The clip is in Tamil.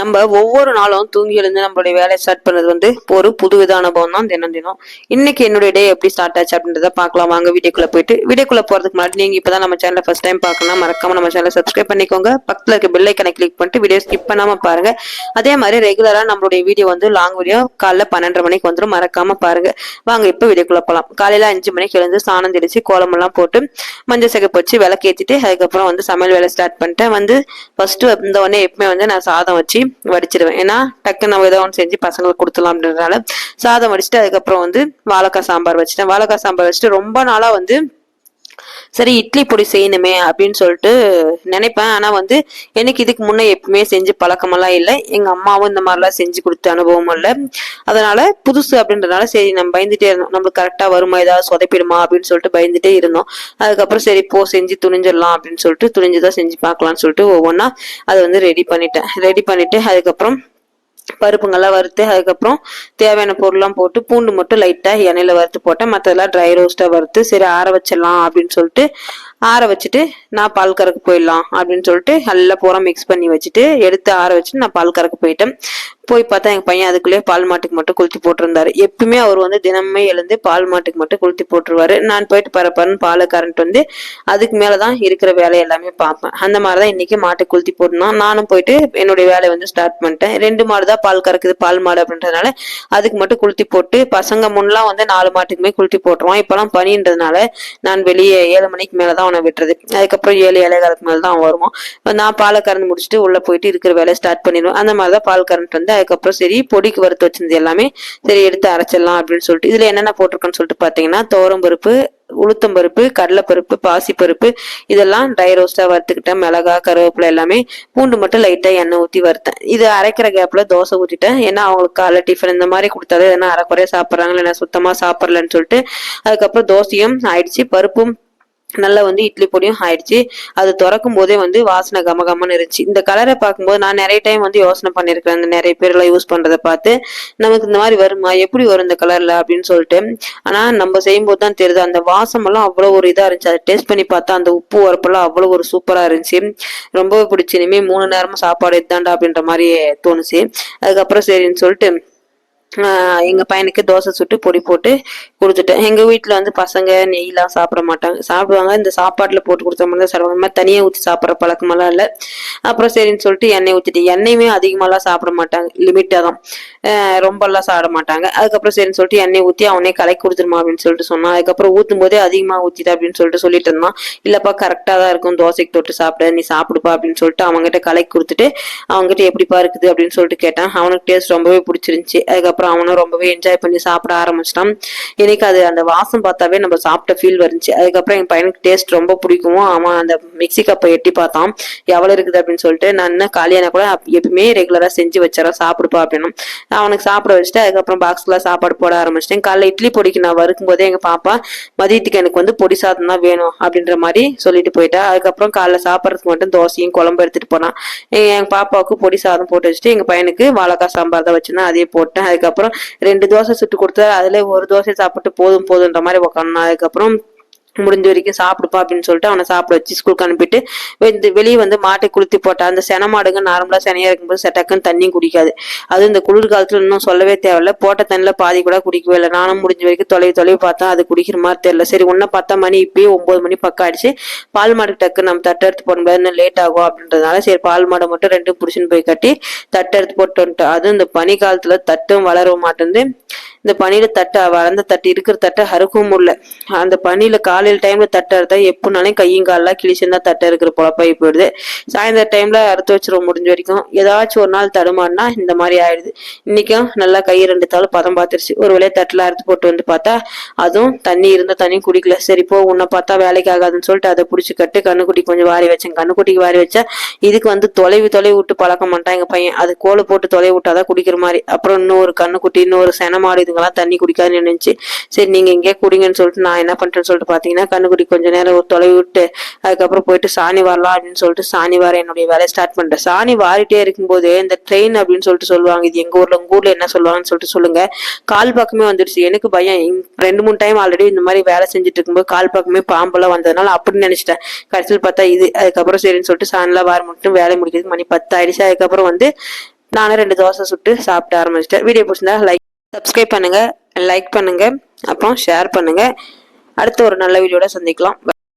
நம்ம ஒவ்வொரு நாளும் தூங்கி எழுந்து நம்மளுடைய வேலையை ஸ்டார்ட் பண்ணது வந்து ஒரு புதுவித அனுபவம் தான் தினம் தினம். இன்னைக்கு என்னுடைய டே எப்படி ஸ்டார்ட் ஆச்சு அப்படின்றத பார்க்கலாம். வாங்க வீடியோக்குள்ள போயிட்டு. வீடியோக்குள்ள போறதுக்கு முன்னாடி நீங்க இப்பதான் நம்ம சேனலை ஃபர்ஸ்ட் டைம் பார்க்கணும் மறக்காம நம்ம சேனலை சப்ஸ்கிரைப் பண்ணிக்கோங்க. பக்கத்துல இருக்க பெல் ஐக்கனை கிளிக் பண்ணிட்டு வீடியோ ஸ்கிப் பண்ணாம பாருங்க. அதே மாதிரி ரெகுலரா நம்மளுடைய வீடியோ வந்து லாங் வீடியோ காலைல பன்னெண்டரை மணிக்கு வந்துடும் மறக்காம பாருங்க. வாங்க இப்ப வீடியோக்குள்ள போலாம். காலையில அஞ்சு மணிக்கு எழுந்து சாணம் தெளிச்சு கோலம் எல்லாம் போட்டு மஞ்சள் சிகப்பு வச்சு விளக்கேத்திட்டு அதுக்கப்புறம் வந்து சமையல் வேலை ஸ்டார்ட் பண்ணிட்டேன். வந்து ஃபர்ஸ்ட் வந்த உடனே எப்பவுமே வந்து நான் சாதம் வச்சு வடிச்சிடுவேன் ஏன்னா டக்குன்னு நம்ம ஏதோ ஒன்று செஞ்சு பசங்களுக்கு கொடுத்துலாம் அப்படின்றதுனால சாதம் வடிச்சிட்டு அதுக்கப்புறம் வந்து வாழைக்காய் சாம்பார் வச்சுட்டேன். வாழைக்காய் சாம்பார் வச்சுட்டு ரொம்ப நாளா வந்து சரி இட்லி பொடி செய்யணுமே அப்படின்னு சொல்லிட்டு நினைப்பேன். ஆனா வந்து எனக்கு இதுக்கு முன்னே எப்பவுமே செஞ்சு பழக்கமெல்லாம் இல்லை. எங்க அம்மாவும் இந்த மாதிரிலாம் செஞ்சு கொடுத்த அனுபவம் இல்லை. அதனால புதுசு அப்படின்றதுனால சரி நம்ம பயந்துட்டே இருந்தோம். நம்மளுக்கு கரெக்டா வருமா? ஏதாவது சொதப்பிடுமா? அப்படின்னு சொல்லிட்டு பயந்துட்டே இருந்தோம். அதுக்கப்புறம் சரி போ செஞ்சு துணிஞ்சிடலாம் அப்படின்னு சொல்லிட்டு துணிஞ்சுதான் செஞ்சு பார்க்கலாம்னு சொல்லிட்டு ஒவ்வொன்றா அதை வந்து ரெடி பண்ணிட்டேன். ரெடி பண்ணிட்டு அதுக்கப்புறம் பருப்புங்கெல்லாம் வறுத்து அதுக்கப்புறம் தேவையான பொருள்லாம் போட்டு பூண்டு மட்டும் லைட்டாக எண்ணெயில் வறுத்து போட்டேன் மற்றதெல்லாம் ட்ரை ரோஸ்ட்டாக வறுத்து சரி ஆற வச்சிடலாம் அப்படின்னு சொல்லிட்டு ஆற வச்சுட்டு நான் பால் கறக்க போயிடலாம் அப்படின்னு சொல்லிட்டு நல்லா பூரா மிக்ஸ் பண்ணி வச்சுட்டு எடுத்து ஆற வச்சுட்டு நான் பால் கறக்க போயிட்டேன். போய் பார்த்தா எங்கள் பையன் அதுக்குள்ளேயே பால் மாட்டுக்கு மட்டும் குளுத்தி போட்டிருந்தாரு. எப்பயுமே அவர் வந்து தினமே எழுந்து பால் மாட்டுக்கு மட்டும் குளுத்தி போட்டுருவாரு. நான் போயிட்டு பரப்பரன்னு பாலை கரண்ட் வந்து அதுக்கு மேலே தான் இருக்கிற வேலை எல்லாமே பார்ப்பேன். அந்த மாதிரி தான் இன்னைக்கு மாட்டுக்கு குளித்து போடணும். நானும் போயிட்டு என்னுடைய வேலையை வந்து ஸ்டார்ட் பண்ணிட்டேன். ரெண்டு மாடு தான் பால் கறக்குது பால் மாடு அப்படின்றதுனால அதுக்கு மட்டும் குளுத்தி போட்டு பசங்க முன்னெல்லாம் வந்து நாலு மாட்டுக்குமே குளுத்தி போட்டுருவோம் இப்போலாம் பனின்றதுனால நான் வெளியே ஏழு மணிக்கு மேலே தான் அவனை விட்டுறது. அதுக்கப்புறம் ஏழு ஏழை காலத்துக்கு மேலே தான் வருவோம் வருவான் நான் பாலை கறந்து முடிச்சுட்டு உள்ள போயிட்டு இருக்கிற வேலையை ஸ்டார்ட் பண்ணிடுவேன். அந்த மாதிரி தான் பால் கரண்ட் வந்து அதுக்கப்புறம் சரி பொடிக்கு வறுத்து வச்சிருந்தது எல்லாமே சரி எடுத்து அரைச்சிடலாம் அப்படின்னு சொல்லிட்டு. இதுல என்னென்ன போட்டிருக்கேன்னு சொல்லிட்டு பார்த்தீங்கன்னா துவரம் பருப்பு உளுத்தம் பருப்பு கடலைப்பருப்பு பாசிப்பருப்பு இதெல்லாம் ட்ரை ரோஸ்டா வறுத்துக்கிட்டேன். மிளகா கருவேப்பிலை எல்லாமே பூண்டு மட்டும் லைட்டாக எண்ணெய் ஊற்றி வறுத்தேன். இது அரைக்கிற கேப்பில் தோசை ஊற்றிட்டேன் ஏன்னா அவங்களுக்கு காலை டிஃபன் இந்த மாதிரி கொடுத்தாலே எதனா அரைக்குறையா சாப்பிட்றாங்களா நான் சுத்தமாக சாப்பிட்றலன்னு சொல்லிட்டு அதுக்கப்புறம் தோசையும் ஆயிடுச்சு. பருப்பும் நல்லா வந்து இட்லி பொடியும் ஆயிடுச்சு. அது திறக்கும் போதே வந்து வாசனை கம கமன்னு இருந்துச்சு. இந்த கலரை பார்க்கும்போது நான் நிறைய டைம் வந்து யோசனை பண்ணியிருக்கிறேன். இந்த நிறைய பேர்லாம் யூஸ் பண்ணுறதை பார்த்து நமக்கு இந்த மாதிரி வருமா? எப்படி வரும் இந்த கலரில் அப்படின்னு சொல்லிட்டு. ஆனால் நம்ம செய்யும்போது தான் தெரியுது. அந்த வாசமெல்லாம் அவ்வளோ ஒரு இதாக இருந்துச்சு. அதை டேஸ்ட் பண்ணி பார்த்தா அந்த உப்பு உரப்பெல்லாம் அவ்வளோ ஒரு சூப்பராக இருந்துச்சு. ரொம்பவே பிடிச்சி. இனிமேல் மூணு நேரமும் சாப்பாடு இதுதான்டா அப்படின்ற மாதிரி தோணுச்சு. அதுக்கப்புறம் சரின்னு சொல்லிட்டு எங்கள் பையனுக்கு தோசை சுட்டு பொடி போட்டு கொடுத்துட்டேன். எங்கள் வீட்டில் வந்து பசங்க நெய்லாம் சாப்பிட மாட்டாங்க. சாப்பிடுவாங்க. இந்த சாப்பாட்டில் போட்டு கொடுத்த மாதிரி தான் சாப்பிடுவாங்க. மாதிரி தனியாக ஊற்றி சாப்பிட்ற பழக்கமெல்லாம் இல்லை. அப்புறம் சரின்னு சொல்லிட்டு எண்ணெய் ஊற்றிட்டு எண்ணெயுமே அதிகமாகலாம் சாப்பிட மாட்டாங்க. லிமிட்டாக தான். ரொம்பலாம் சாப்பிட மாட்டாங்க. அதுக்கப்புறம் சரின்னு சொல்லிட்டு எண்ணெய் ஊற்றி அவனே கலக்கி கொடுத்துருமா அப்படின்னு சொல்லிட்டு சொன்னான். அதுக்கப்புறம் ஊற்றும் போதே அதிகமாக ஊற்றிட்டு அப்படின்னு சொல்லிட்டு சொல்லிட்டு இருந்தான். இல்லைப்பா கரெக்டாக தான் இருக்கும். தோசைக்கு தொட்டு சாப்பிட. நீ சாப்பிடுப்பா அப்படின்னு சொல்லிட்டு அவங்ககிட்ட கலக்கி கொடுத்துட்டு அவங்ககிட்ட எப்படிப்பா இருக்குது அப்படின்னு சொல்லிட்டு கேட்டான். அவனுக்கு டேஸ்ட் ரொம்பவே பிடிச்சிருந்துச்சி. அதுக்கப்புறம் அவனும் ரொம்பவே என்ஜாய் பண்ணி சாப்பிட ஆரம்பிச்சிட்டான். எனக்கு அது அந்த வாசம் பார்த்தாவே நம்ம சாப்பிட்ட ஃபீல் வந்துச்சு. அதுக்கப்புறம் என் பையனுக்கு டேஸ்ட் ரொம்ப பிடிக்கும். அவன் அந்த மிக்சி கப்பை எட்டி பார்த்தான். எவ்வளவு இருக்குது அப்படின்னு சொல்லிட்டு நான் என்ன காலியான கூட எப்பவுமே ரெகுலராக ரெகுலரா செஞ்சு வச்சிடறா சாப்பிடுப்பா அப்படின்னு. அவனுக்கு சாப்பிட வச்சுட்டு அதுக்கப்புறம் பாக்ஸ்ல சாப்பாடு போட ஆரம்பிச்சிட்டேன். காலைல இட்லி பொடிக்கு நான் வறுக்கும் போதே எங்க பாப்பா மதியத்துக்கு எனக்கு வந்து பொடி சாதம் தான் வேணும் அப்படின்ற மாதிரி சொல்லிட்டு போயிட்டா. அதுக்கப்புறம் காலைல சாப்பிட்றதுக்கு மட்டும் தோசையும் குழம்பு எடுத்துட்டு போனான் எ- என் பாப்பாவுக்கு பொடி சாதம் போட்டு வச்சுட்டு எங்க பையனுக்கு வாழைக்காய் சாம்பார் தான் வச்சிருந்தேன். அதே போட்டேன். அதுக்கப்புறம் ரெண்டு தோசை சுட்டு கொடுத்தா அதுல ஒரு தோசை சாப்பிட்டு போதும் போதுன்ற மாதிரி உட்காந்து அதுக்கப்புறம் முடிஞ்ச வரைக்கும் சாப்பிடுப்பா அப்படின்னு சொல்லிட்டு அவனை சாப்பிட வச்சு ஸ்கூலுக்கு அனுப்பிட்டு இந்த வெளியே வந்து மாட்டை குளுத்தி போட்டா. அந்த சென மாடுங்க நார்மலா செனையா இருக்கும்போது செட்டக்குன்னு தண்ணியும் குடிக்காது. அது இந்த குளிர் காலத்துல இன்னும் சொல்லவே தேவையில்ல. போட்ட தண்ணியில் பாதி கூட குடிக்கவே இல்லை. நானும் முடிஞ்ச வரைக்கும் தொலைவு தொலைவி பார்த்தா அது குடிக்கிற மாதிரி தெரியல. சரி ஒன்னும் பத்தா மணி இப்பயே ஒன்பது மணி பக்கம் ஆயிடுச்சு. பால் மாடுக்கு டக்கு நம்ம தட்டை எடுத்து போட முடியாது இன்னும் லேட் ஆகும் அப்படின்றதுனால சரி பால் மாடை மட்டும் ரெண்டும் புடிச்சுன்னு போய் கட்டி தட்டை எடுத்து போட்டு வந்துட்டோம் அதுவும் இந்த பனி காலத்துல தட்டும் வளர மாட்டேங்குது. இந்த பனியில தட்டை வளர்ந்த தட்டு இருக்கிற தட்டை அறுக்கவும் முடியல. அந்த பனியில காலையில டைம்ல தட்டை அறுத்தா எப்படினாலும் கையும் காலெல்லாம் கிழிச்சிருந்தா தட்டை இருக்கிற பொழப்பாகி போயிடுது. சாயந்தர டைம்ல அறுத்து வச்சிருவோம் முடிஞ்ச வரைக்கும். ஏதாச்சும் ஒரு நாள் தடுமாறினா இந்த மாதிரி ஆயிடுது. இன்னைக்கும் நல்லா கை ரெண்டு தாள் பதம் பார்த்துருச்சு. ஒரு வேலையை தட்டுல அறுத்து போட்டு வந்து பார்த்தா அதுவும் தண்ணி இருந்தால் தண்ணி குடிக்கல. சரி போ உன்னை பார்த்தா வேலைக்கு ஆகாதுன்னு சொல்லிட்டு அதை பிடிச்சி கட்டு கண்ணுக்குட்டி கொஞ்சம் வாரி வச்சேன். கண்ணுக்குட்டிக்கு வாரி வச்சா இதுக்கு வந்து தொலைவு தொலைவு விட்டு பழக்க மாட்டான் எங்க பையன். அது கோலை போட்டு தொலைவு விட்டாதான் குடிக்கிற மாதிரி. அப்புறம் இன்னொரு கண்ணுக்குட்டி இன்னொரு சென மாடு இதுங்கெல்லாம் தண்ணி குடிக்காதுன்னு நினைச்சு சரி நீங்க எங்கேயே குடிங்கன்னு சொல்லிட்டு நான் என்ன பண்றேன்னு சொல்லிட்டு பாத்தீங்கன்னா கண்ணுக்குடி கொஞ்ச நேரம் ஒரு தொலைவு விட்டு அதுக்கப்புறம் போயிட்டு சாணி வரலாம் அப்படின்னு சொல்லிட்டு சாணி வார என்னுடைய வேலையை ஸ்டார்ட் பண்ணிட்டேன் சாணி வாரிட்டே இருக்கும்போது இந்த ட்ரெயின் அப்படின்னு சொல்லிட்டு சொல்லுவாங்க இது எங்க ஊர்ல உங்க ஊர்ல என்ன சொல்லுவாங்கன்னு சொல்லிட்டு சொல்லுங்க. கால் பக்கமே வந்துடுச்சு. எனக்கு பயம். ரெண்டு மூணு டைம் ஆல்ரெடி இந்த மாதிரி வேலை செஞ்சுட்டு இருக்கும்போது கால் பக்கமே பாம்பெல்லாம் வந்ததுனால அப்படின்னு நினைச்சிட்டேன். கடைசியில் பார்த்தா இது அதுக்கப்புறம் சரின்னு சொல்லிட்டு சாணிலாம் வார மட்டும் வேலை முடிக்கிறதுக்கு மணி பத்து ஆயிடுச்சு அதுக்கப்புறம் வந்து நானும் ரெண்டு தோசை சுட்டு சாப்பிட்டு ஆரம்பிச்சிட்டேன். வீடியோ பிடிச்சிருந்தா லைக் சப்ஸ்கிரைப் பண்ணுங்க லைக் பண்ணுங்க அப்புறம் ஷேர் பண்ணுங்க. அடுத்து ஒரு நல்ல வீடியோட சந்திக்கலாம்.